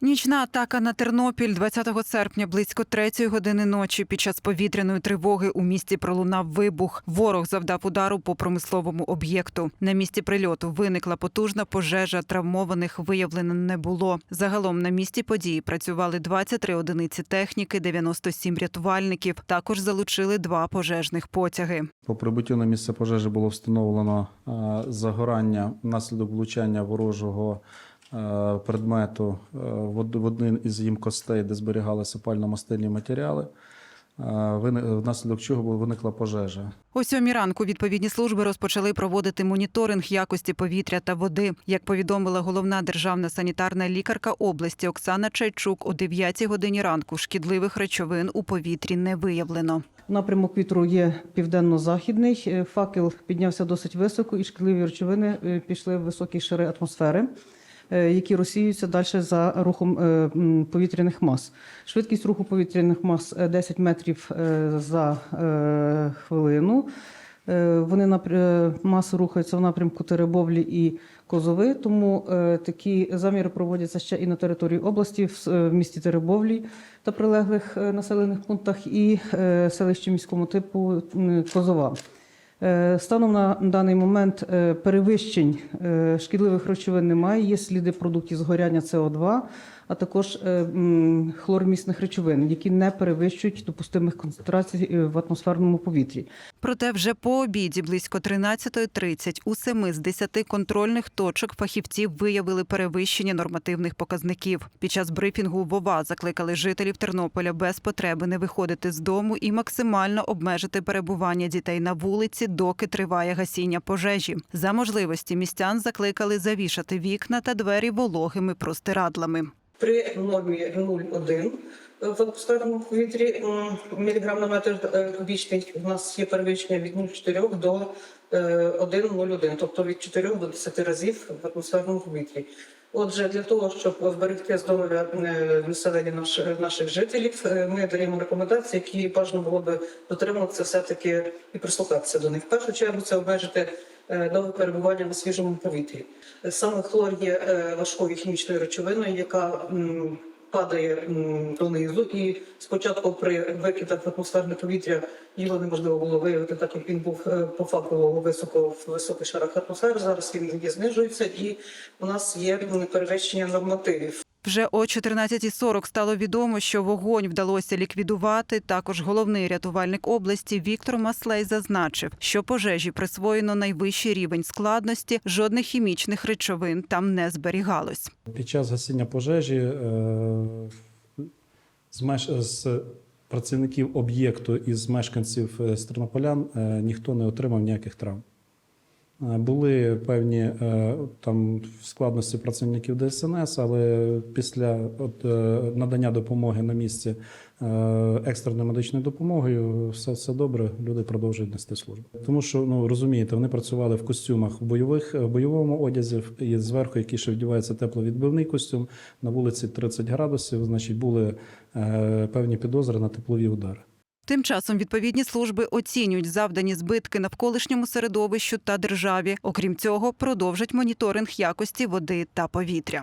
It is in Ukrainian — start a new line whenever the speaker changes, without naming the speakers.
Нічна атака на Тернопіль 20 серпня близько третьої години ночі. Під час повітряної тривоги у місті пролунав вибух. Ворог завдав удару по промисловому об'єкту. На місці прильоту виникла потужна пожежа. Травмованих виявлено не було. Загалом на місці події працювали 23 одиниці техніки, 97 рятувальників. Також залучили два пожежних потяги.
По прибуттю на місце пожежі було встановлено е, загорання внаслідок влучання ворожого предмету е, в один із їм костей, де зберігалися пально-мастильні матеріали, е, внаслідок чого виникла пожежа.
О сьомій ранку відповідні служби розпочали проводити моніторинг якості повітря та води. Як повідомила головна державна санітарна лікарка області Оксана Чайчук, о 9 годині ранку шкідливих речовин у повітрі не виявлено.
Напрямок вітру є південно-західний. Е, Факел піднявся досить високо, і шкідливі речовини е, пішли в високі шари атмосфери, е, які розсіюються далі за рухом е, повітряних мас. Швидкість руху повітряних мас е, 10 метрів е, за е, хвилину. Е, Вони напр- е, рухаються в напрямку Теребовлі і Козови, тому е, такі заміри проводяться ще і на території області, в, е, місті Теребовлі та прилеглих е, населених пунктах, і е, селищі міському типу Козова. Е, Станом на даний момент е, перевищень е, шкідливих речовин немає. Є сліди продуктів згоряння СО2, а також е, хлормісних речовин, які не перевищують допустимих концентрацій е, в атмосферному повітрі.
Проте вже по обіді близько 13.30 у семи з 10 контрольних точок фахівці виявили перевищення нормативних показників. Під час брифінгу в ОВА закликали жителів Тернополя без потреби не виходити з дому і максимально обмежити перебування дітей на вулиці, доки триває гасіння пожежі. За можливості містян закликали завішати вікна та двері вологими простирадлами.
При нормі 0,1 в атмосферному повітрі міліграм на метр е, кубічний у нас є перевищення від 0,4 до е, 1,01, тобто від 4 до 10 разів в атмосферному повітрі. Отже, для того, щоб вберегти здоров'я е, населення наш- наших жителів, е, ми даємо рекомендації, які бажано було би дотримуватися все-таки і прислухатися до них. В першу чергу це обмежити е, довге перебування на свіжому повітрі. Саме хлор є важкою хімічною речовиною, яка падає донизу, і спочатку при викидах в атмосферне повітря його неможливо було виявити, так як він був е, по факту високо в високих шарах атмосфери. Зараз він знижується, і у нас є перевищення нормативів.
Вже о 14.40 стало відомо, що вогонь вдалося ліквідувати. Також головний рятувальник області Віктор Маслей зазначив, що пожежі присвоєно найвищий рівень складності, жодних хімічних речовин там не зберігалось.
Під час гасіння пожежі е, з, працівників об'єкту і з мешканців е, тернополян е, ніхто не отримав ніяких травм. Е, Були певні е, там складності працівників ДСНС, але після от, е, надання допомоги на місці екстреною медичною допомогою все, все добре, люди продовжують нести службу. Тому що ну розумієте, вони працювали в костюмах в бойових в бойовому одязі, і зверху, який ще вдівається тепловідбивний костюм. На вулиці 30 градусів, значить, були певні підозри на теплові удари.
Тим часом відповідні служби оцінюють завдані збитки навколишньому середовищу та державі. Окрім цього, продовжать моніторинг якості води та повітря.